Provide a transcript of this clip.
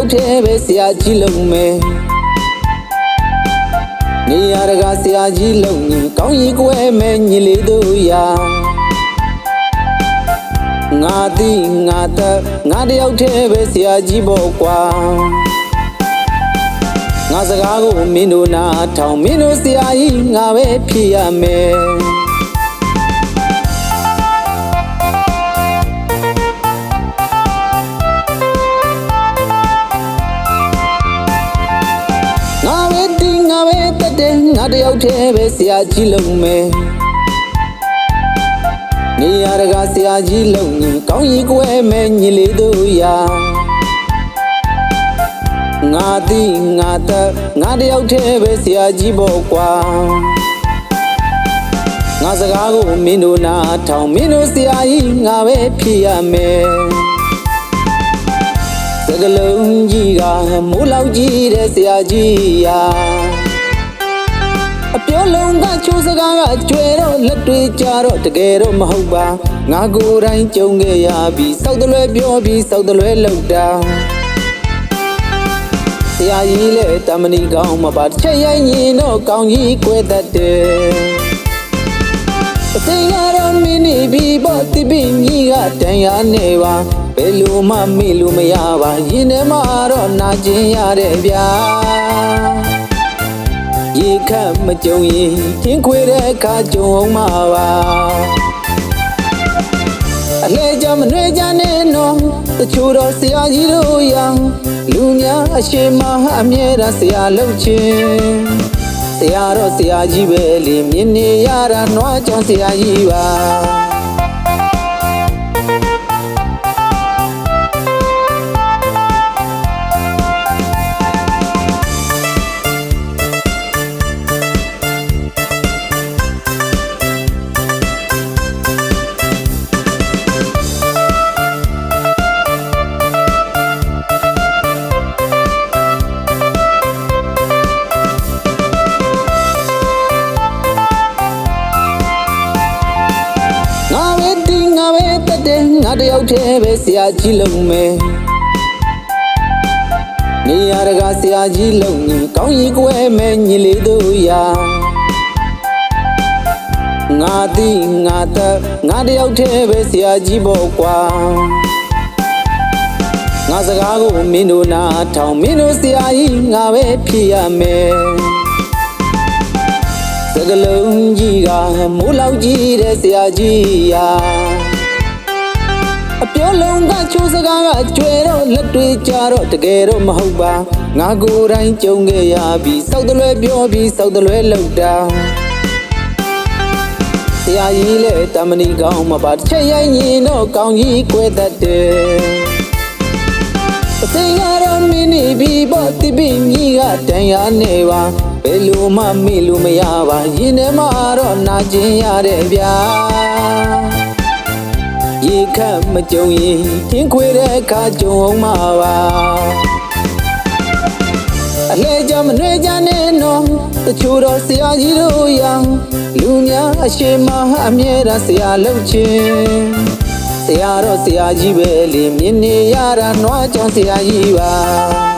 က်တည်းပဲဆရာကြီးလုံးမယ်နေရတကဆရာကြီးလုံးရင်ကောင်းရီကွဲမယ်ညီလေးတို့ရာငါတိငါသက်ငါတယောက်တည်းပဲဆရာကြီးပေါ့ကွာငါစကားကိုမင်းတို့နာထောင်မင်းတို့ဆရာကြီးငါပဲဖြစ်ရမယ် တက်တယ်ငါတယောက်တည်းပဲဆရာကြီးလုံးမယ်နေရတကဆရာကြီးလုံးရင်ကောင်းရီကွဲမယ်ညီလေးတို့ရာငါတီငါတက်ငါတယောက်တည်းပဲဆရာကြီးပေါ့ကွာငါစကားကိုမင်းတို့နာထောင်မင်းတို့ဆရာကြီးငါပဲဖြစ်ရမယ်စကလုံးကြီးကမိုးလောက်ကြီးတဲ့ဆရာကြီးရာအ ပြောလုံးကချိုးစကားကကျွဲတော့လက်တွေကြတော့တကယ်တော့မဟုတ်ပါငါကိုယ်တိုင်ကြုံခဲ့ရပြီးစောက်တလွဲပြောပြီးစောက်တလွဲလောက်တာဆရာကြီးလည်းတမဏီကောင်းမပါတစ်ချက်ရိုက်ရင်တော့ကောင်းကြီးကွဲတတ်တယ်အသိကတော့မင်းနေပြီပေါ့တိပိကြီးကတန်ရနေပါဘယ်လိုမှမေ့လို့မရပါရင်ထဲမှာတော့နာကျင်ရတဲ့ဗျာ ရေခတ်မကြုံရင်ချင်းခွေတဲ့အခါကြုံအောင်မှာပါအလဲကြမနှွေကြနဲ့နော်တချို့တော့ဆရာကြီးတို့ရံလူများအရှိမအမြဲတမ်းဆရာလုပ်ချင်းဆရာတော့ဆရာကြီးပဲလေမြင်နေရတာနွားကြောင့်ဆရာကြီးပါ တယ်ငါတယောက်တည်းပဲဆရာကြီးလုံးမယ်နေရတကဆရာကြီးလုံးရင်ကောင်းရီကွဲမယ်ညီလေးတို့ရာငါတိငါသက်ငါတယောက်တည်းပဲဆရာကြီးပေါ့ကွာငါစကားကိုမင်းတို့နာထောင်မင်းတို့ဆရာကြီးငါပဲဖြစ်ရမယ်စကလုံးကြီးကမိုးလောက်ကြီးတဲ့ဆရာကြီးရာ အပြောလုံးကချိုးစကားကကျွဲတော့လက်တွေကြတော့တကယ်တော့မဟုတ်ပါငါကိုယ်တိုင်ကြုံခဲ့ရပြီးစောက်တလွဲပြောပြီးစောက်တလွဲလောက်တာဆရာကြီးလည်းတမဏီကောင်းမပါတစ်ချက်ရိုက်ရင်တော့ကောင်းကြီးကွဲတတ်တယ်အသိကတော့မင်းနေပြီပေါ့တိပိကြီးကတန်ရနေပါဘယ်လိုမှမေ့လို့မရပါရင်ထဲမှာတော့နာကျင်ရတဲ့ဗျာ ရေခတ်မကြုံရင်ချင်းခွေတဲ့အခါကြုံအောင်မှာပါအလဲကြမနှွေကြနဲ့နော်တချို့တော့ဆရာကြီးတို့ရံလူများအရှိမအမြဲတမ်းဆရာလုပ်ချင်းဆရာတော့ဆရာကြီးပဲလေမြင်နေရတာနွားကြောင့်ဆရာကြီးပါ